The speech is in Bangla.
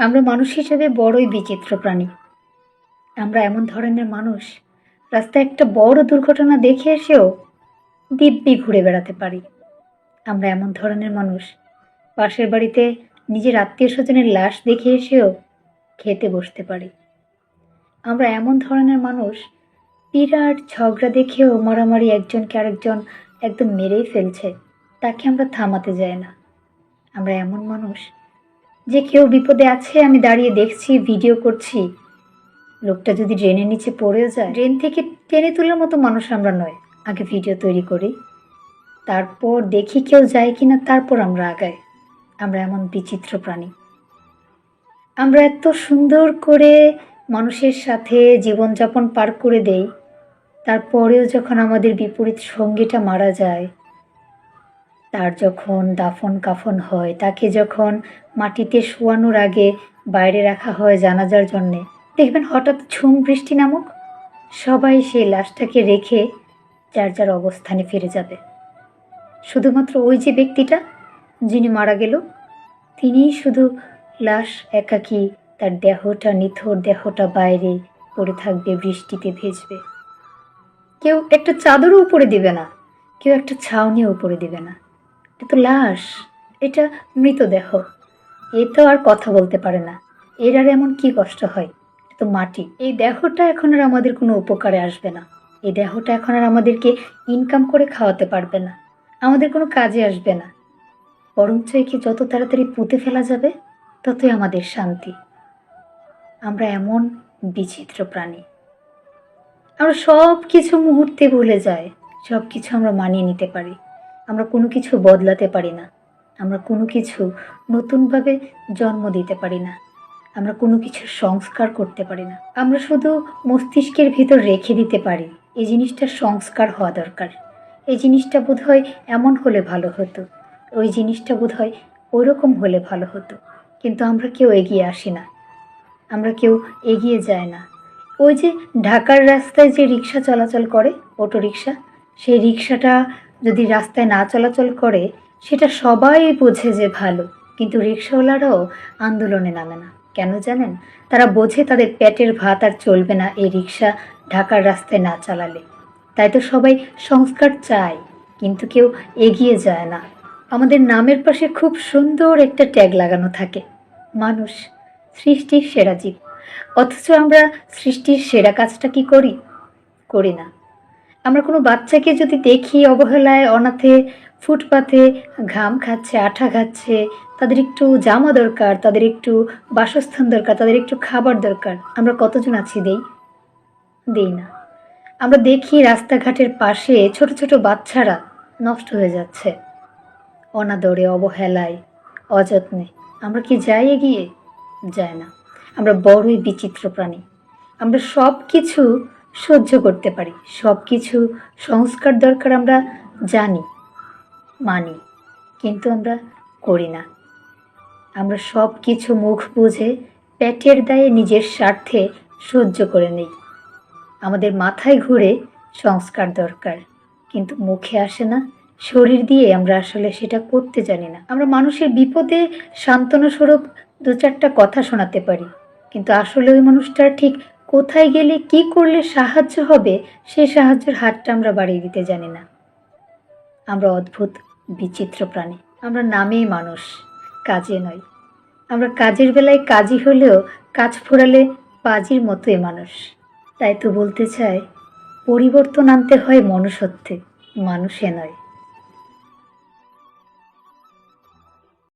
আমরা মানুষ হিসেবে বড়ই বিচিত্র প্রাণী। আমরা এমন ধরনের মানুষ, রাস্তায় একটা বড় দুর্ঘটনা দেখে এসেও দিব্যি ঘুরে বেড়াতে পারি। আমরা এমন ধরনের মানুষ, পাশের বাড়িতে নিজের আত্মীয় স্বজনের লাশ দেখে এসেও খেতে বসতে পারি। আমরা এমন ধরনের মানুষ, বিরাট ঝগড়া দেখেও মারামারি একজনকে আরেকজন একদম মেরেই ফেলছে, তাকে আমরা থামাতে যাই না। আমরা এমন মানুষ যে কেউ বিপদে আছে, আমি দাঁড়িয়ে দেখছি, ভিডিও করছি। লোকটা যদি ড্রেনের নিচে পড়েও যায়, ড্রেন থেকে টেনে তোলার মতো মানুষ আমরা নয়। আগে ভিডিও তৈরি করি, তারপর দেখি কেউ যায় কি না তারপর আমরা আগাই। আমরা এমন বিচিত্র প্রাণী। আমরা এত সুন্দর করে মানুষের সাথে জীবনযাপন পার করে দেই, তারপরেও যখন আমাদের বিপরীত সঙ্গীটা মারা যায় তার যখন দাফন কাফন হয়, তাকে যখন মাটিতে শোয়ানোর আগে বাইরে রাখা হয় জানাজার জন্যে, দেখবেন হঠাৎ ঝুম বৃষ্টি নামক, সবাই সেই লাশটাকে রেখে যার যার অবস্থানে ফিরে যাবে। শুধুমাত্র ওই যে ব্যক্তিটা যিনি মারা গেল তিনিই শুধু লাশ একাকী, তার দেহটা নিথর দেহটা বাইরে পড়ে থাকবে, বৃষ্টিতে ভেজবে। কেউ একটা চাদরও উপরে দিবে না, কেউ একটা ছাউনিও উপরে দিবে না। এটা তো লাশ, এটা মৃতদেহ। এ তো আর কথা বলতে পারে না। এর আর এমন কি কষ্ট হয়? এটা তো মাটি। এই দেহটা এখন আর আমাদের কোনো উপকারে আসবে না। এই দেহটা এখন আর আমাদেরকে ইনকাম করে খাওয়াতে পারবে না। আমাদের কোনো কাজে আসবে না। বরঞ্চ একে যত তাড়াতাড়ি পুঁতে ফেলা যাবে, ততই আমাদের শান্তি। আমরা এমন বিচিত্র প্রাণী। আমরা সব কিছু মুহূর্তে ভুলে যাই সব কিছু আমরা মানিয়ে নিতে পারি। আমরা কোনো কিছু বদলাতে পারি না। আমরা কোনো কিছু নতুনভাবে জন্ম দিতে পারি না। আমরা কোনো কিছু সংস্কার করতে পারি না। আমরা শুধু মস্তিষ্কের ভিতর রেখে দিতে পারি। এই জিনিসটা সংস্কার হওয়া দরকার। এই জিনিসটা বোধহয় এমন হলে ভালো হতো। ওই জিনিসটা বোধ বোধহয় ওইরকম হলে ভালো হতো। কিন্তু আমরা কেউ এগিয়ে আসি না। আমরা কেউ এগিয়ে যায় না। ওই যে ঢাকার রাস্তায় যে রিক্সা চলাচল করে, অটো রিক্সা, সেই রিক্সাটা যদি রাস্তায় না চলাচল করে, সেটা সবাই বোঝে যে ভালো। কিন্তু রিক্সাওয়ালারাও আন্দোলনে নামে না। কেন জানেন? তারা বোঝে তাদের পেটের ভাত আর চলবে না এই রিক্সা ঢাকার রাস্তায় না চালালে। তাই তো সবাই সংস্কার চায়, কিন্তু কেউ এগিয়ে যায় না। আমাদের নামের পাশে খুব সুন্দর একটা ট্যাগ লাগানো থাকে, মানুষ, সৃষ্টির সেরা জীব। অথচ আমরা সৃষ্টির সেরা কাজটা কি করি? করি না। আমরা কোনো বাচ্চাকে যদি দেখি অবহেলায়, অনাথে ফুটপাথে ঘাম খাচ্ছে, আঠা খাচ্ছে, তাদের একটু জামা দরকার, তাদের একটু বাসস্থান দরকার, তাদের একটু খাবার দরকার, আমরা কতজন আছি দেই? দেই না। আমরা দেখি রাস্তাঘাটের পাশে ছোট ছোট বাচ্চারা নষ্ট হয়ে যাচ্ছে। অনাদরে, অবহেলায়, অযত্নে। আমরা কি যাই এগিয়ে? যায় না। আমরা বড়ই বিচিত্র প্রাণী। আমরা সব কিছু সহ্য করতে পারি। সব কিছু সংস্কার দরকার আমরা জানি, মানি, কিন্তু আমরা করি না। আমরা সব কিছু মুখ বুঝে পেটের দায়ে নিজের স্বার্থে সহ্য করে নেই। আমাদের মাথায় ঘুরে সংস্কার দরকার, কিন্তু মুখে আসে না। শরীর দিয়ে আমরা আসলে সেটা করতে জানি না। আমরা মানুষের বিপদে সান্ত্বনা স্বরূপ দু চারটা কথা শোনাতে পারি, কিন্তু আসলে ওই মানুষটার ঠিক কোথায় গেলে কি করলে সাহায্য হবে সেই সাহায্যের হাতটা আমরা বাড়িয়ে দিতে জানি না। আমরা অদ্ভুত, বিচিত্র প্রাণী। আমরা নামেই মানুষ, কাজে নয়। আমরা কাজের বেলায় কাজই হলেও কাজ ফোরালে পাজির মতোই মানুষ। তাই তো বলতে চাই, পরিবর্তন আনতে হয় মনুষ্যত্বে, মানুষে নয়।